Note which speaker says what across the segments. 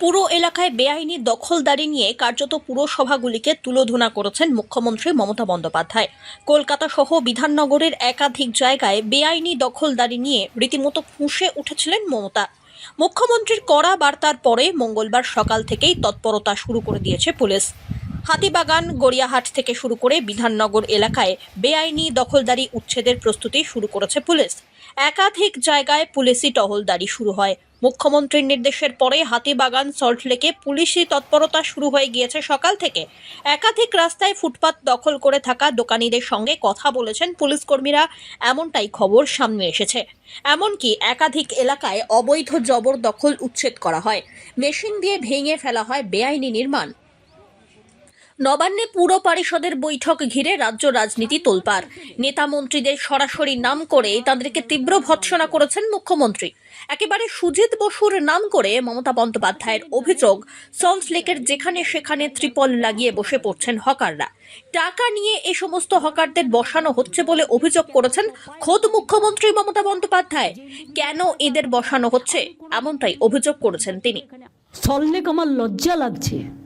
Speaker 1: পুরো এলাকায় বেআইনি দখলদারি নিয়ে কার্যত পুরসভাগুলিকে তুলোধনা করেছেন মুখ্যমন্ত্রী মমতা বন্দ্যোপাধ্যায়। কলকাতা সহ বিধাননগরের একাধিক জায়গায় বেআইনি দখলদারি নিয়ে রীতিমতো ফুঁসে উঠেছিলেন মমতা। মুখ্যমন্ত্রীর কড়া বার্তার পরে মঙ্গলবার সকাল থেকেই তৎপরতা শুরু করে দিয়েছে পুলিশ। হাতিবাগান, গড়িয়াহাট থেকে শুরু করে বিধাননগর এলাকায় বেআইনি দখলদারি উচ্ছেদের প্রস্তুতি শুরু করেছে পুলিশ। একাধিক জায়গায় পুলিশি টহলদারি শুরু হয়। মুখ্যমন্ত্রীর নির্দেশের পরে হাতিবাগান সল্টলেকে পুলিশি তৎপরতা শুরু হয়ে গিয়েছে সকাল থেকে। একাধিক রাস্তায় ফুটপাত দখল করে থাকা দোকানিদের সঙ্গে কথা বলেছেন পুলিশ কর্মীরা এমনটাই খবর সামনে এসেছে। এমনকি একাধিক এলাকায় অবৈধ জবর দখল উচ্ছেদ করা হয়। মেশিন দিয়ে ভেঙে ফেলা হয় বেআইনি নির্মাণ। নবান্নে পুর পরিষদের বৈঠক ঘিরে রাজ্য রাজনীতি তোলপার নেতা মন্ত্রীদের সরাসরি নাম করে তাদেরকে তীব্র ভৎসনা করেছেন মুখ্যমন্ত্রী। একেবারে সুজিত বসুর নাম করে মমতা বন্দ্যোপাধ্যায়ের অভিযোগ সল্টলেকের যেখানে সেখানে ত্রিপল লাগিয়ে বসে পড়ছেন হকাররা। টাকা নিয়ে এ সমস্ত হকারদের বসানো হচ্ছে বলে অভিযোগ করেছেন খোদ মুখ্যমন্ত্রী মমতা বন্দ্যোপাধ্যায়। কেন এদের বসানো হচ্ছে? এমনটাই অভিযোগ করেছেন তিনি।
Speaker 2: সল্লেক আমার লজ্জা লাগছে।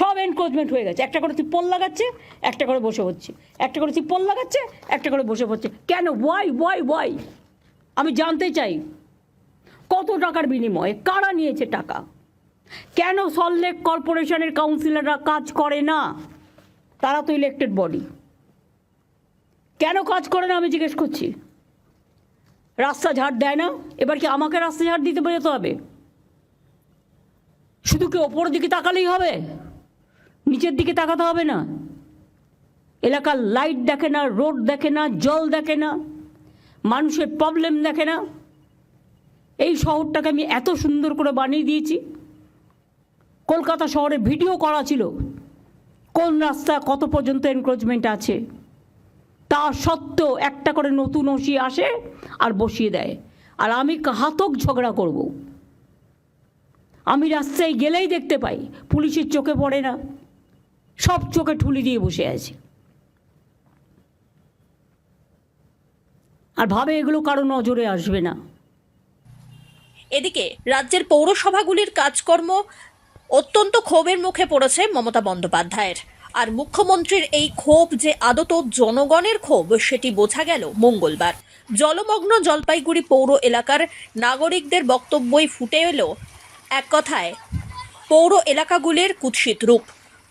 Speaker 2: সব এনক্রোচমেন্ট হয়ে গেছে। একটা করে তুই তিপ্পল লাগাচ্ছে, একটা করে বসে হচ্ছে। একটা করে তুই তিপ্পল লাগাচ্ছে, একটা করে বসে হচ্ছে। কেন? ওয়াই ওয়াই ওয়াই আমি জানতে চাই, কত টাকার বিনিময়ে, কারা নিয়েছে টাকা? কেন সল্লেক কর্পোরেশনের কাউন্সিলররা কাজ করে না? তারা তো ইলেকটেড বডি কেন কাজ করে না আমি জিজ্ঞেস করছি? রাস্তা ঝাড় দেয় না? এবার কি আমাকে রাস্তা ঝাড় দিতে যেতে হবে? শুধু কি ওপরের দিকে তাকালেই হবে? নিচের দিকে তাকাতে হবে না। এলাকার লাইট দেখে না রোড দেখে না, জল দেখে না, মানুষের প্রবলেম দেখে না। এই শহরটাকে আমি এত সুন্দর করে বানিয়ে দিয়েছি। কলকাতা শহরে ভিডিও করা ছিল। কোন রাস্তা, কত পর্যন্ত এনক্রোচমেন্ট আছে? তা সত্ত্বেও একটা করে নতুন ওসি আসে আর বসিয়ে দেয়। আর আমি ঘাতক ঝগড়া করব। আমি রাস্তায় গেলেই দেখতে পাই, পুলিশের চোখে পড়ে না। সব চোখে ঠুলি দিয়ে বসে আছে। আর ভাবে এগুলো কারও নজরে আসবে না।
Speaker 1: এদিকে রাজ্যের পৌরসভাগুলির কাজকর্ম অত্যন্ত ক্ষোভের মুখে পড়েছে মমতা বন্দ্যোপাধ্যায়ের। আর মুখ্যমন্ত্রীর এই ক্ষোভ যে আদত জনগণের ক্ষোভ, সেটি বোঝা গেল মঙ্গলবার। জলমগ্ন জলপাইগুড়ি পৌর এলাকার নাগরিকদের বক্তব্যই ফুটে এলো এক কথায়, পৌর এলাকাগুলির কুৎসিত রূপ।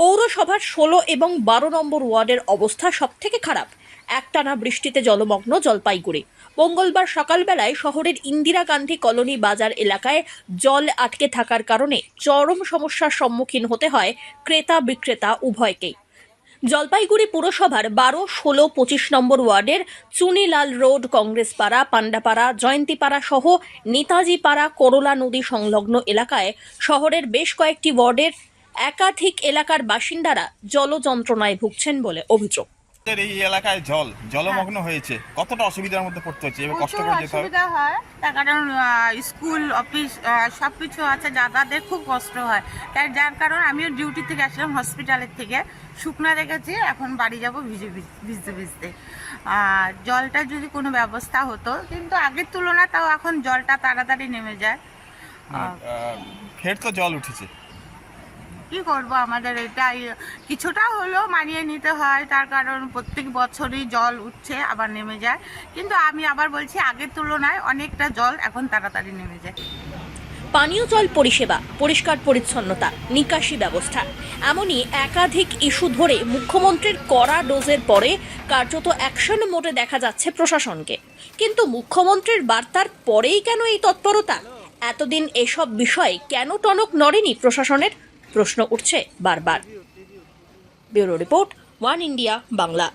Speaker 1: পৌরসভার ষোলো এবং বারো নম্বর ওয়ার্ডের অবস্থা সবথেকে খারাপ। একটানা বৃষ্টিতে জলমগ্ন জলপাইগুড়ি। মঙ্গলবার সকালবেলায় শহরের ইন্দিরা গান্ধী কলোনি বাজার এলাকায় জল আটকে থাকার কারণে চরম সমস্যার সম্মুখীন হতে হয় ক্রেতা বিক্রেতা উভয়কেই। জলপাইগুড়ি পুরসভার বারো, ষোলো, পঁচিশ নম্বর ওয়ার্ডের চুনিলাল রোড কংগ্রেসপাড়া পান্ডাপাড়া জয়ন্তীপাড়া সহ নেতাজি পাড়া করলা নদী সংলগ্ন এলাকায় শহরের বেশ কয়েকটি ওয়ার্ডের একাধিক এলাকার বাসিন্দারা জল যন্ত্রণায় ভুগছেন বলে অভিযোগ।
Speaker 3: এই এলাকায় জল জলমগ্ন হয়েছে। কতটা অসুবিধার মধ্যে পড়তে হচ্ছে? এবার কষ্ট করে যেতে
Speaker 4: অসুবিধা হয়। তার কারণ স্কুল অফিস সব কিছু আছে। যাতায়াতের খুব কষ্ট হয়। তাই যার কারণ আমিও ডিউটি থেকে আসলাম হসপিটালের থেকে। শুকনা রেখেছি এখন বাড়ি যাব ভিজে ভিজতে ভিজতে। আর জলটা যদি কোনো ব্যবস্থা হতো কিন্তু আগের তুলনায় তাও এখন জলটা তাড়াতাড়ি নেমে যায়।
Speaker 3: ফের তো জল উঠেছে।
Speaker 4: কি করব আমাদের এটাই, কিছুটা হলেও মানিয়ে নিতে হয়, তার কারণ প্রত্যেক বছরই জল উঠছে, আবার নেমে যায়। কিন্তু আমি আবার বলছি, আগের তুলনায় অনেকটা জল এখন তাড়াতাড়ি নেমে যায়।
Speaker 1: পানীয় জল পরিষেবা, পরিষ্কার পরিচ্ছন্নতা, নিকাশি ব্যবস্থা। এমনই একাধিক ইস্যু ধরে মুখ্যমন্ত্রীর কড়া ডোজের পরে কার্যত অ্যাকশন মোডে দেখা যাচ্ছে প্রশাসনকে। কিন্তু মুখ্যমন্ত্রীর বার্তার পরেই কেন এই তৎপরতা? এতদিন এসব বিষয়ে কেন টনক নড়েনি প্রশাসনের? প্রশ্ন উঠছে বারবার। Bureau report one India Bangla.